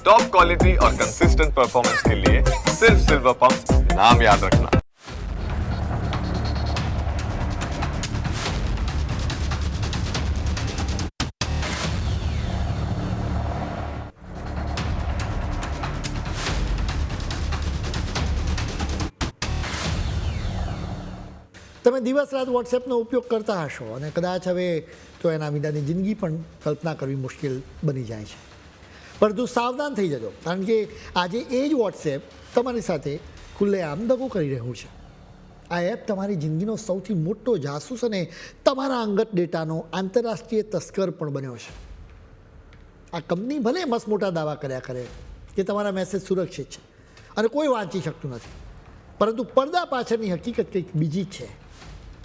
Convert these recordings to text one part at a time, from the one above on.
Top quality और consistent performance के लिए सिर्फ सिल्वर पंप नाम याद रखना તમે દિવસ રાત વોટ્સએપનો ઉપયોગ કરતા હશો અને કદાચ હવે તો એના વિનાની જિંદગી પણ કલ્પના કરવી મુશ્કેલ બની જાય છે પરંતુ સાવધાન થઈ જજો. કારણ કે આજે એ જ વોટ્સએપ તમારી સાથે ખુલ્લેઆમ દગો કરી રહ્યું છે. આ એપ તમારી જિંદગીનો સૌથી મોટો જાસૂસ અને તમારા અંગત ડેટાનો આંતરરાષ્ટ્રીય તસ્કર પણ બન્યો છે. આ કંપની ભલે મસ્ત મોટા દાવા કર્યા કરે કે તમારા મેસેજ સુરક્ષિત છે અને કોઈ વાંચી શકતું નથી. પરંતુ પડદા પાછળની હકીકત કંઈક બીજી છે,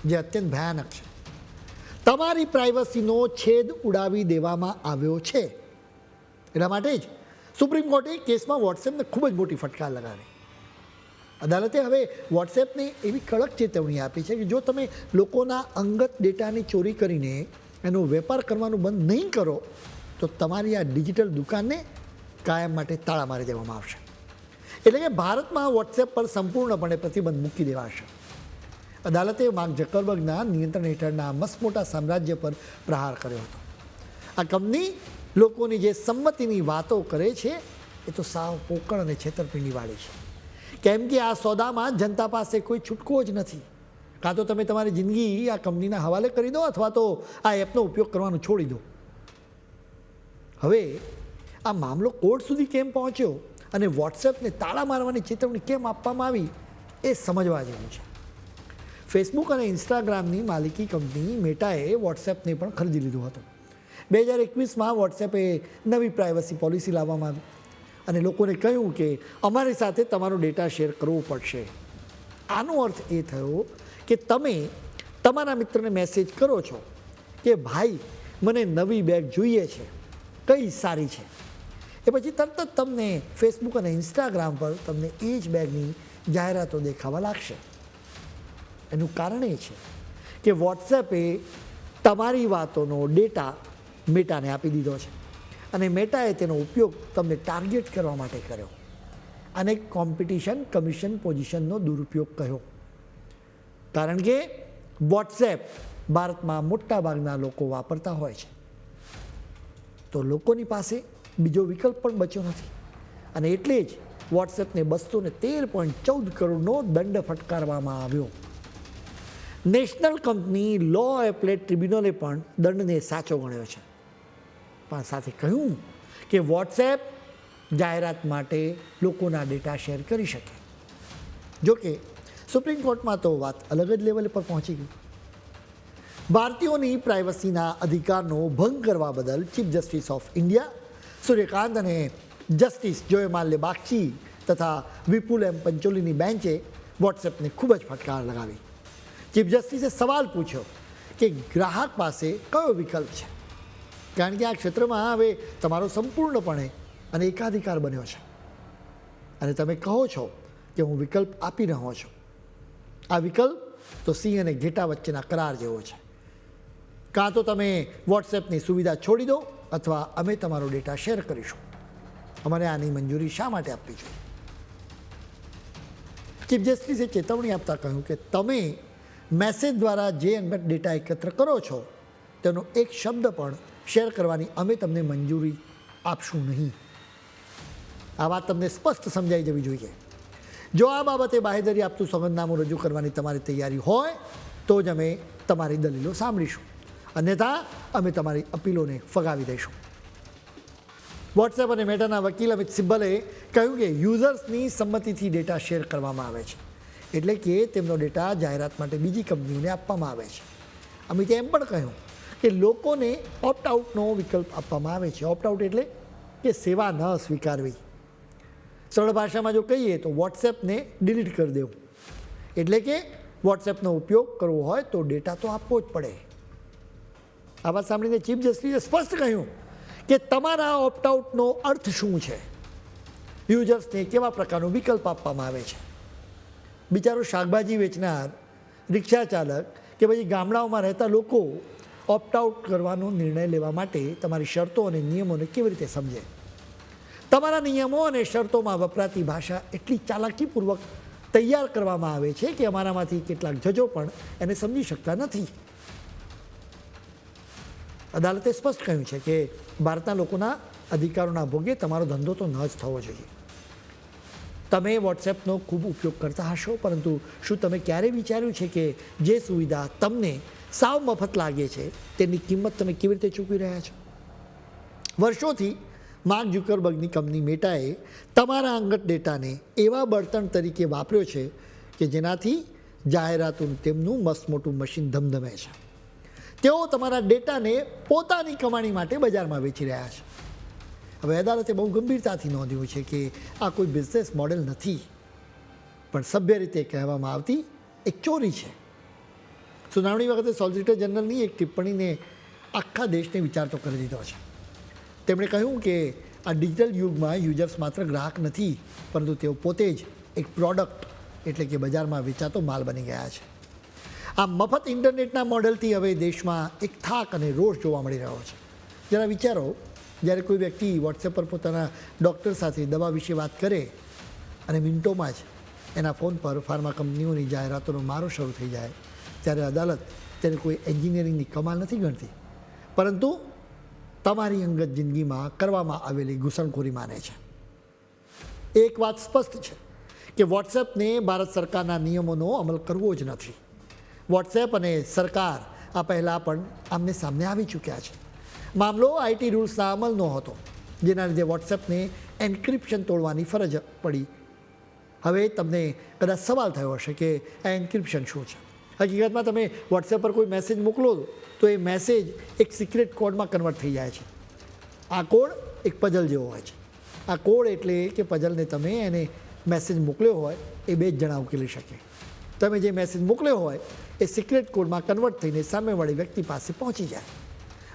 જે અત્યંત ભયાનક છે. તમારી પ્રાઇવસીનો છેદ ઉડાવી દેવામાં આવ્યો છે. એટલા માટે જ. સુપ્રીમ કોર્ટે કેસમાં વોટ્સએપને ખૂબ જ મોટી ફટકાર લગાવી અદાલતે હવે વોટ્સએપને એવી કડક ચેતવણી આપી છે કે જો તમે લોકોના અંગત ડેટાની ચોરી કરીને એનો વેપાર કરવાનું બંધ નહીં કરો, તો તમારી આ ડિજિટલ દુકાનને કાયમ માટે તાળા મારી દેવામાં આવશે. એટલે કે ભારતમાં વોટ્સએપ પર સંપૂર્ણપણે પ્રતિબંધ મૂકી દેવાશે. અદાલતે માર્ક જકરબર્ગના નિયંત્રણ હેઠળના મસ્ત મોટા સામ્રાજ્ય પર પ્રહાર કર્યો હતો. આ કંપની લોકોની જે સંમતિની વાતો કરે છે, એ તો સાવ પોકળ અને છેતરપિંડીવાળી છે. કેમ કે આ સોદામાં જનતા પાસે કોઈ છૂટકો જ નથી. કાં તો તમે તમારી જિંદગી આ કંપનીના હવાલે કરી દો અથવા તો આ એપનો ઉપયોગ કરવાનું છોડી દો. હવે આ મામલો કોર્ટ સુધી કેમ પહોંચ્યો અને વોટ્સએપને તાળા મારવાની ચેતવણી કેમ આપવામાં આવી, એ સમજવા જેવું છે. ફેસબુક અને ઇન્સ્ટાગ્રામની માલિકી કંપની મેટાએ વોટ્સએપને પણ ખરીદી લીધું હતું. બે હજાર એકવીસમાં વોટ્સએપે નવી પ્રાઇવસી પોલિસી લાવવામાં આવી. અને લોકોને કહ્યું કે અમારી સાથે તમારો ડેટા શેર કરવો પડશે. આનો અર્થ એ થયો કે તમે તમારા મિત્રને મેસેજ કરો છો કે ભાઈ, મને નવી બેગ જોઈએ છે. કઈ સારી છે? એ પછી તરત જ તમને ફેસબુક અને ઇન્સ્ટાગ્રામ પર તમને એ જ બેગની જાહેરાતો દેખાવા લાગશે. એનું કારણ એ છે કે વોટ્સએપે તમારી વાતોનો ડેટા મેટાને આપી દીધો છે. અને મેટાએ તેનો ઉપયોગ તમને ટાર્ગેટ કરવા માટે કર્યો. અને કોમ્પિટિશન કમિશન પોઝિશનનો દુરુપયોગ કહ્યો કારણ કે વોટ્સએપ ભારતમાં મોટા ભાગના લોકો વાપરતા હોય છે. તો લોકોની પાસે બીજો વિકલ્પ પણ બચ્યો નથી. અને એટલે જ વોટ્સએપને બસો ને તેર પોઈન્ટ ચૌદ કરોડનો દંડ ફટકારવામાં આવ્યો. નેશનલ કંપની લો એપ્લેટ ટ્રિબ્યુનલે પણ દંડને સાચો ગણ્યો છે. પણ સાથે કહ્યું કે વોટ્સએપ જાહેરાત માટે લોકોના ડેટા શેર કરી શકે. જોકે સુપ્રીમ કોર્ટમાં તો વાત અલગ જ લેવલે પર પહોંચી ગઈ. ભારતીયોની પ્રાઇવસીના અધિકારનો ભંગ કરવા બદલ chief justice of India Surya Kant અને જસ્ટિસ જોયમાલ્ય બાગચી તથા વિપુલ એમ પંચોલીની બેન્ચે વોટ્સએપને ખૂબ જ ફટકાર લગાવી. ચીફ જસ્ટિસે સવાલ પૂછ્યો કે ગ્રાહક પાસે કયો વિકલ્પ છે? કારણ કે આ ક્ષેત્રમાં હવે તમારો સંપૂર્ણપણે અને એકાધિકાર બન્યો છે. અને તમે કહો છો કે હું વિકલ્પ આપી રહ્યો છું. આ વિકલ્પ તો સિંહ અને ઘેટા વચ્ચેના કરાર જેવો છે. કાં તો તમે વોટ્સએપની સુવિધા છોડી દો અથવા અમે તમારો ડેટા શેર કરીશું. અમારે આની મંજૂરી શા માટે આપવી જોઈએ? ચીફ જસ્ટિસે ચેતવણી આપતા કહ્યું કે તમે મેસેજ દ્વારા જે અંગત ડેટા એકત્ર કરો છો, તેનો એક શબ્દ પણ શેર કરવાની અમે તમને મંજૂરી આપશું નહીં. આ વાત તમને સ્પષ્ટ સમજાઈ જવી જોઈએ. જો આ બાબતે બાહેધરી આપતું સોગંદનામું રજૂ કરવાની તમારી તૈયારી હોય, તો જ અમે તમારી દલીલો સાંભળીશું. અન્યથા, અમે તમારી અપીલોને ફગાવી દઈશું. વોટ્સએપ અને મેટાના વકીલ અમિત સિબ્બલે કહ્યું કે યુઝર્સની સંમતિથી ડેટા શેર કરવામાં આવે છે. એટલે કે તેમનો ડેટા જાહેરાત માટે બીજી કંપનીઓને આપવામાં આવે છે. અમિતે એમ પણ કહ્યું કે લોકોને ઓપ્ટ આઉટનો વિકલ્પ આપવામાં આવે છે. ઓપ્ટ આઉટ એટલે કે સેવા ન સ્વીકારવી. સરળ ભાષામાં જો કહીએ તો વોટ્સએપને ડિલીટ કરી દેવું. એટલે કે વોટ્સએપનો ઉપયોગ કરવો હોય તો ડેટા તો આપવો જ પડે. આ વાત સાંભળીને ચીફ જસ્ટિસે સ્પષ્ટ કહ્યું કે તમારા ઓપ્ટ આઉટનો અર્થ શું છે? યુઝર્સને કેવા પ્રકારનો વિકલ્પ આપવામાં આવે છે? બિચારો શાકભાજી વેચનાર, રિક્ષા ચાલક કે પછી ગામડાઓમાં રહેતા લોકો ઓપ્ટ આઉટ કરવાનો નિર્ણય લેવા માટે તમારી શરતો અને નિયમોને કેવી રીતે સમજે? તમારા નિયમો અને શરતોમાં વપરાતી ભાષા એટલી ચાલાકીપૂર્વક તૈયાર કરવામાં આવે છે કે અમારામાંથી કેટલાક જજો પણ એને સમજી શકતા નથી. અદાલતે સ્પષ્ટ કહ્યું છે કે ભારતના લોકોના અધિકારોના ભોગે તમારો ધંધો તો ન જ થવો જોઈએ. તમે વોટ્સએપનો ખૂબ ઉપયોગ કરતા હશો, પરંતુ શું તમે ક્યારે વિચાર્યું છે કે જે સુવિધા તમને સાવ મફત લાગે છે. તેની કિંમત તમે કેવી રીતે ચૂકવી રહ્યા છો? વર્ષોથી માર્ક જુકરબર્ગની કંપની મેટાએ તમારા અંગત ડેટાને એવા બળતણ તરીકે વાપર્યો છે કે જેનાથી જાહેરાતોનું તેમનું મસ્ત મોટું મશીન ધમધમે છે. તેઓ તમારા ડેટાને પોતાની કમાણી માટે બજારમાં વેચી રહ્યા છે. હવે અદાલતે બહુ ગંભીરતાથી નોંધ્યું છે કે આ કોઈ બિઝનેસ મોડેલ નથી. પણ સભ્ય રીતે કહેવામાં આવતી એક ચોરી છે. સુનાવણી વખતે સોલિસિટર જનરલની એક ટિપ્પણીને આખા દેશને વિચારતો કરી દીધો છે. તેમણે કહ્યું કે આ ડિજિટલ યુગમાં યુઝર્સ માત્ર ગ્રાહક નથી, પરંતુ તેઓ પોતે જ એક પ્રોડક્ટ એટલે કે બજારમાં વેચાતો માલ બની ગયા છે. આ મફત ઇન્ટરનેટના મોડેલથી હવે દેશમાં એક થાક અને રોષ જોવા મળી રહ્યો છે. જરા વિચારો, જ્યારે કોઈ વ્યક્તિ વોટ્સએપ પર પોતાના ડૉક્ટર સાથે દવા વિશે વાત કરે અને મિનિટોમાં જ એના ફોન પર ફાર્મા કંપનીઓની જાહેરાતોનો મારો શરૂ થઈ જાય ત્યારે અદાલત તેને કોઈ એન્જિનિયરિંગની કમાલ નથી ગણતી. પરંતુ તમારી અંગત જિંદગીમાં કરવામાં આવેલી ઘૂસણખોરી માને છે. એક વાત સ્પષ્ટ છે કે વોટ્સએપને ભારત સરકારના નિયમોનો અમલ કરવો જ નથી. વોટ્સએપ અને સરકાર આ પહેલાં પણ આમને સામને આવી ચૂક્યા છે. મામલો આઈટી રૂલ્સના અમલનો હતો, જેના લીધે વોટ્સએપને એન્ક્રિપ્શન તોડવાની ફરજ પડી. હવે તમને કદાચ સવાલ થયો હશે કે આ એન્ક્રિપ્શન શું છે? હકીકતમાં તમે વોટ્સએપ પર કોઈ મેસેજ મોકલો તો એ મેસેજ એક સિક્રેટ કોડમાં કન્વર્ટ થઈ જાય છે. આ કોડ એક પઝલ જેવો હોય છે. આ કોડ એટલે કે પઝલને તમે એને મેસેજ મોકલ્યો હોય એ બે જ જણા ઉકેલી શકે. તમે જે મેસેજ મોકલ્યો હોય એ સિક્રેટ કોડમાં કન્વર્ટ થઈને સામેવાળી વ્યક્તિ પાસે પહોંચી જાય.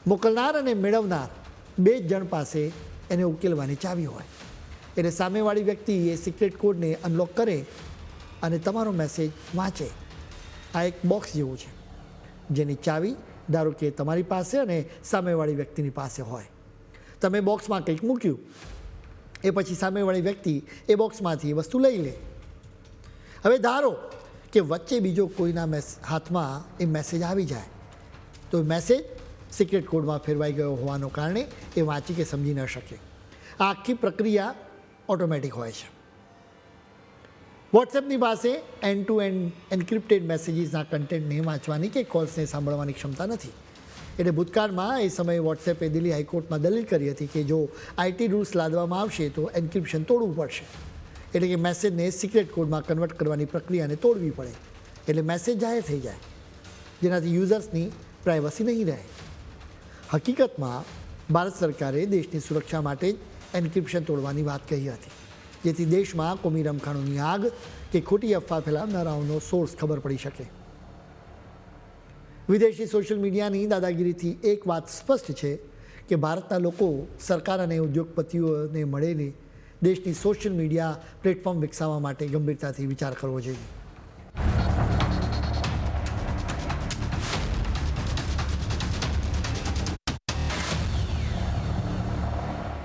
મોકલનાર અને મેળવનાર બે જ જણ પાસે એને ઉકેલવાની ચાવી હોય. એટલે સામેવાળી વ્યક્તિ એ સિક્રેટ કોડને અનલોક કરે અને તમારો મેસેજ વાંચે. આ એક બોક્સ જેવું છે, જેની ચાવી ધારો કે તમારી પાસે અને સામેવાળી વ્યક્તિની પાસે હોય. તમે બોક્સમાં કંઈક મૂક્યું, એ પછી સામેવાળી વ્યક્તિ એ બોક્સમાંથી એ વસ્તુ લઈ લે. હવે ધારો કે વચ્ચે બીજો કોઈના મેસ હાથમાં એ મેસેજ આવી જાય, તો મેસેજ સિક્રેટ કોડમાં ફેરવાઈ ગયો હોવાનો કારણે એ વાંચી કે સમજી ન શકે. આ આખી પ્રક્રિયા ઓટોમેટિક હોય છે. વોટ્સએપની પાસે એન્ડ ટુ એન્ડ એન્ક્રિપ્ટેડ મેસેજીસના કન્ટેન્ટને વાંચવાની કે કોલ્સને સાંભળવાની ક્ષમતા નથી. એટલે ભૂતકાળમાં એ સમયે વોટ્સએપે દિલ્હી હાઈકોર્ટમાં દલીલ કરી હતી કે જો આઈટી રૂલ્સ લાદવામાં આવશે તો એન્ક્રિપ્શન તોડવું પડશે. એટલે કે મેસેજને સિક્રેટ કોડમાં કન્વર્ટ કરવાની પ્રક્રિયાને તોડવી પડે. એટલે મેસેજ જાહેર થઈ જાય. જેનાથી યુઝર્સની પ્રાઇવસી નહીં રહે. હકીકતમાં ભારત સરકારે દેશની સુરક્ષા માટે જ એન્ક્રિપ્શન તોડવાની વાત કહી હતી. જેથી દેશમાં કોમી રમખાણોની આગ કે ખોટી અફવા ફેલાવનારાઓનો સોર્સ ખબર પડી શકે. વિદેશી સોશિયલ મીડિયાની દાદાગીરીથી એક વાત સ્પષ્ટ છે કે ભારતના લોકો, સરકાર અને ઉદ્યોગપતિઓને મળેલી દેશની સોશિયલ મીડિયા પ્લેટફોર્મ વિકસાવવા માટે ગંભીરતાથી વિચાર કરવો જોઈએ.